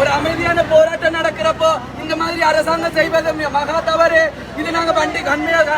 ஒரு அமைதியான போராட்டம் நடக்கிறப்போ இந்த மாதிரி அரசாங்கம் செய்வது மகா தவறு. இது நாங்க வண்டி கண்மையாக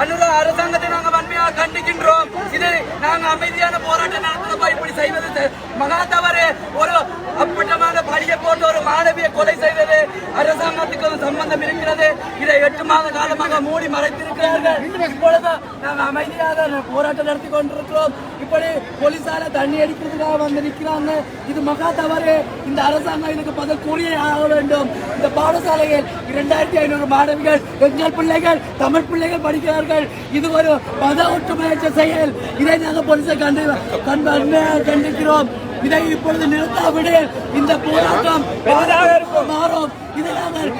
அனுர அரசாங்கத்தை நாங்க வன்மையாக கண்டிக்கின்றோம். இது நாங்கள் அமைதியான போராட்டம் நடத்துறப்போ இப்படி செய்வது. மகா தவறு. ஒரு அப்பட்டமான பழிய போட்டு ஒரு மாணவியை கொலை செய்தது அரசாங்கத்துக்கு சம்பந்தம் இருக்கிறது. இதை எட்டு மாத காலமாக மூடி மறைத்திருக்கிறார்கள். இப்பொழுது நாங்கள் அமைதியாக போராட்டம் நடத்தி கொண்டிருக்கிறோம். இப்படி போலீசார தண்ணி அடிக்கிறதுக்காக வந்து நிற்கிறாங்க. இது மகா தவறு. இந்த அரசாங்கம் இதுக்கு பதில் கூலியே ஆக வேண்டும். இந்த பாடசாலையில் இரண்டாயிரத்தி ஐநூறு மாணவிகள் எங்கள் பிள்ளைகள் தமிழ் பிள்ளைகள் படிக்கிறார்கள். இது ஒரு மத ஒற்றுமையற்ற செயல். இதை நாங்கள் போலீஸை கண்டு கண்டு கண்டிக்கிறோம். இதை இப்பொழுது நிறுத்தாவிடு இந்த போராட்டம் மாறும் இதை நாங்கள்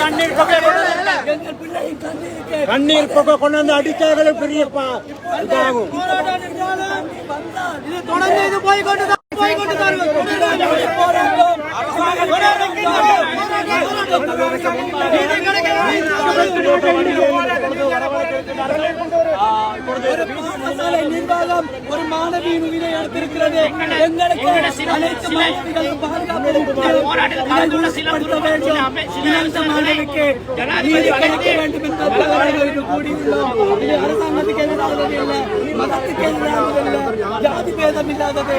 கண்ணீர் புகை கொண்டு வந்து- எங்கள் பிள்ளையின் கண்ணீருக்கு கண்ணீர் புகை கொண்டு வந்து அடித்தார்களே பெரிய இதாகும். இது தொடர்ந்து இது போய் கொண்டு போய் கொண்டு நிர்வாகம் ஒரு மாணவியின் உயிரை எடுத்திருக்கிறது எங்களுக்கு அனைத்து மாணவிகளும் பாதுகாப்பு இதை உறுதிப்படுத்த வேண்டும் இந்த மாணவிக்கு நீதி கிடைக்க வேண்டும் என்பதற்கு கூடியுள்ளோம் இது அரசாங்கத்துக்கு எதிரானது இல்லை மதத்துக்கு எதிரானது இல்லை ஜாதி பேதம் இல்லாதது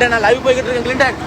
கிளின்டன் நான் லைவ் போய்கிட்டு இருக்கேன் கிளின்டன்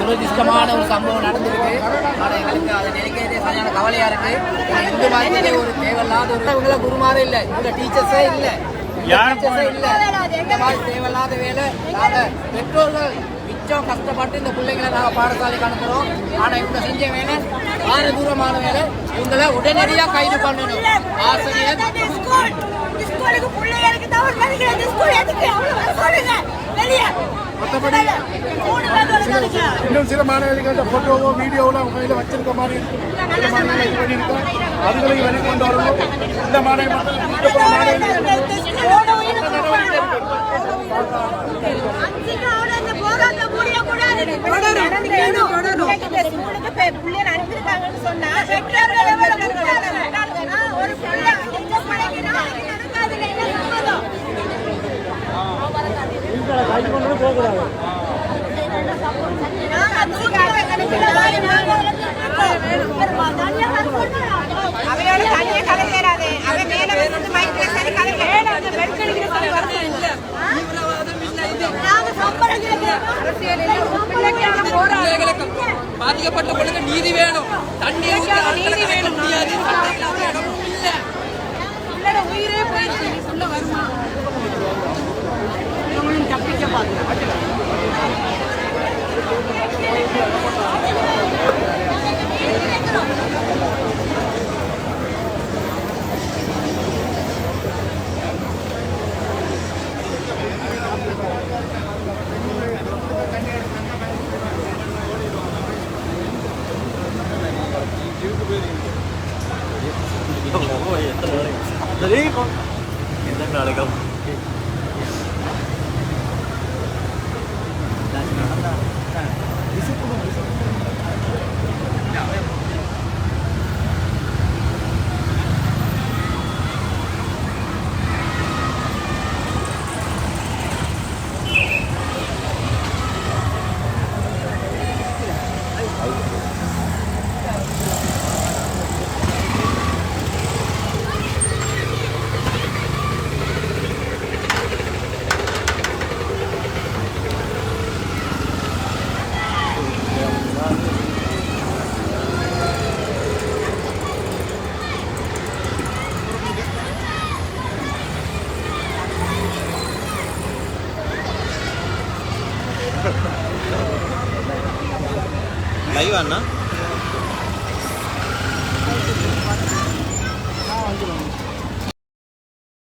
துரதிஷ்டமான ஒரு சம்பவம் நடந்திருக்கு ஆனால் எங்களுக்கு அதை நினைக்கிறதே சரியான கவலையா இருக்கு இந்த மாதிரி ஒரு தேவையில்லாத ஒரு இவங்கள குருமாரே இல்லை இவங்க டீச்சர்ஸே இல்லை யாரும் இல்லை இந்த மாதிரி தேவையில்லாத வேலை நாங்கள் பெற்றோர்கள் மிச்சம் கஷ்டப்பட்டு இந்த பிள்ளைங்களை நாங்கள் பாடசாலைக்கு அனுப்புகிறோம் ஆனால் இவங்க செஞ்ச வேலை ஆறு தூரமான வேலை. இவங்களை உடனடியாக கைது பண்ணணும். ஆசிரியர். வருகிறாங்க இன்னும் சில மாணவர்கள் போட்டோவோ வீடியோவோ அவங்க கையில் வச்சிருக்க மாதிரி சில மாணவர்கள் இது பண்ணியிருக்கோம் அதுகளையும் வெளியே கொண்டு வரணும் இந்த மாணவ அவையோட தனியா கலைஞராது அவன் மேல வந்து மைக்ல சரி கலைஞர் அந்த பெண் கழிக்கிற சொல்லி வரது இல்ல நாங்க சம்பளம் கேட்கிறோம் பிள்ளைகளுக்கு பாதிக்கப்பட்ட பொழுது நீதி வேணும். தண்ணீர் நீதி வேணும். முடியாது. இல்லை. உயிரே நீ சொல்ல வருமா? தப்பிக்க பாருங்க. không ngủ rồi rồi đi. Con. Hiện đang nào được không Hãy subscribe cho kênh Ghiền Mì Gõ Để